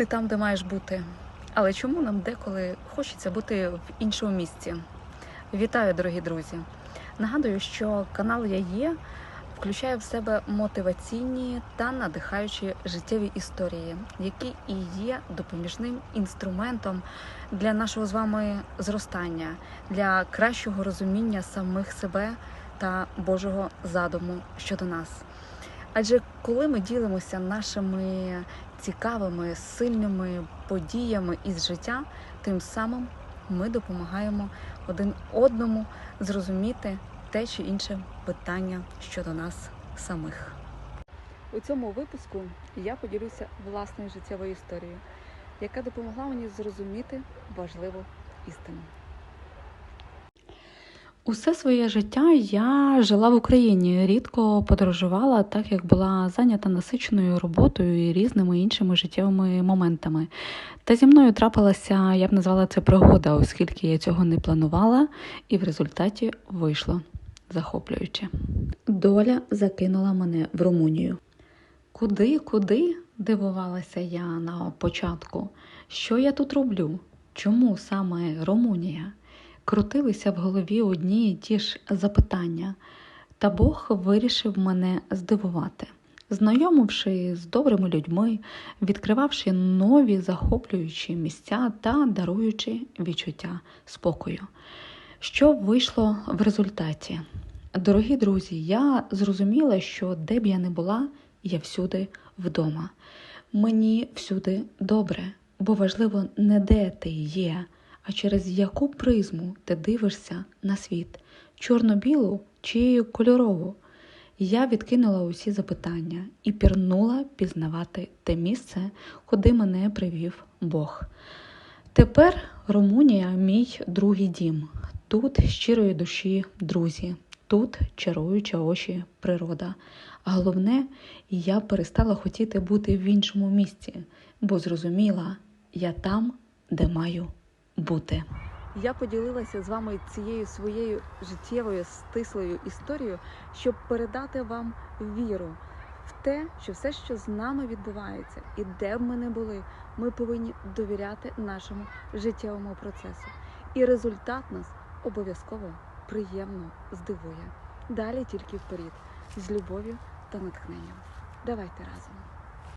Ти там, де маєш бути. Але чому нам деколи хочеться бути в іншому місці? Вітаю, дорогі друзі! Нагадую, що канал Я є включає в себе мотиваційні та надихаючі життєві історії, які і є допоміжним інструментом для нашого з вами зростання, для кращого розуміння самих себе та Божого задуму щодо нас. Адже коли ми ділимося нашими цікавими, сильними подіями із життя, тим самим ми допомагаємо один одному зрозуміти те чи інше питання щодо нас самих. У цьому випуску я поділюся власною життєвою історією, яка допомогла мені зрозуміти важливу істину. Усе своє життя я жила в Україні, рідко подорожувала, так як була зайнята насиченою роботою і різними іншими життєвими моментами. Та зі мною трапилася, я б назвала це пригода, оскільки я цього не планувала, і в результаті вийшло захоплююче. Доля закинула мене в Румунію. Куди, куди? дивувалася я на початку. Що я тут роблю? Чому саме Румунія? Крутилися в голові одні і ті ж запитання, та Бог вирішив мене здивувати, знайомивши з добрими людьми, відкривавши нові захоплюючі місця та даруючи відчуття спокою. Що вийшло в результаті? Дорогі друзі, я зрозуміла, що де б я не була, я всюди вдома. Мені всюди добре, бо важливо не де ти є, а через яку призму ти дивишся на світ чорно-білу чи кольорову. Я відкинула усі запитання і пірнула пізнавати те місце, куди мене привів Бог. Тепер Румунія мій другий дім. Тут щирої душі друзі, тут чаруюча очі природа. А головне, я перестала хотіти бути в іншому місці, бо зрозуміла, я там, де маю бути. Я поділилася з вами цією своєю життєвою стислою історією, щоб передати вам віру в те, що все, що з нами відбувається, і де б ми не були, ми повинні довіряти нашому життєвому процесу. І результат нас обов'язково приємно здивує. Далі тільки вперед, з любов'ю та натхненням. Давайте разом.